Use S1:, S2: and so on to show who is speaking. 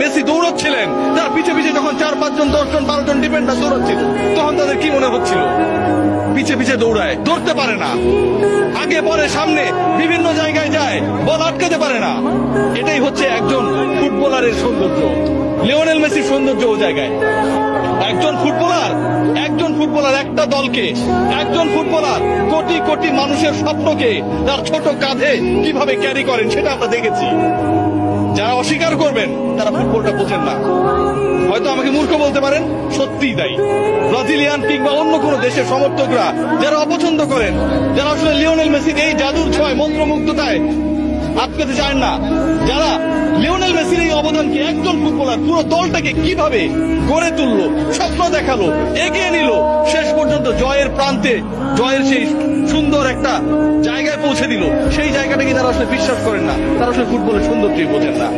S1: Messi দৌড়চ্ছিলেন। তার পিছে পিছে যখন চার পাঁচজন দশজন বারো জন ডিফেন্ডার দৌড়চ্ছিল, তখন তাদের কি মনে হচ্ছিল? পিছে পিছে দৌড়ায় ধরতে পারে না। আগে পরে সামনে, বিভিন্ন জায়গায় যায়, বল আটকাতে পারে না। এটাই হচ্ছে একজন ফুটবলারের সৌন্দর্য। লিওনেল মেসির সৌন্দর্য ও জায়গায়। একজন ফুটবলার একজন ফুটবলার একটা দলকে, একজন ফুটবলার কোটি কোটি মানুষের স্বপ্নকে, তার ছোট কাঁধে কীভাবে ক্যারি করেন, সেটা আমরা দেখেছি। যারা অস্বীকার করবেন, তারা ফুটবলটা বোঝেন না। হয়তো আমাকে মূর্খ বলতে পারেন, সত্যিই তাই ব্রাজিলিয়ান কিংবা অন্য কোন দেশের সমর্থকরা যারা অপছন্দ করেন, যারা আসলে লিওনেল মেসির এই জাদুর ছয় মন্ত্রমুগ্ধতায় আটকাতে চান না, যারা লিওনেল মেসির এই অবদানকে একজন ফুটবলার পুরো দলটাকে কীভাবে গড়ে তুললো, স্বপ্ন দেখাল, এগিয়ে নিল, শেষ পর্যন্ত জয়ের প্রান্তে, জয়ের সেই সুন্দর একটা জায়গায় পৌঁছে দিল, সেই জায়গাটাকে তারা আসলে বিশ্বাস করেন না? তারা আসলে ফুটবলের সৌন্দর্যই বোঝেন না।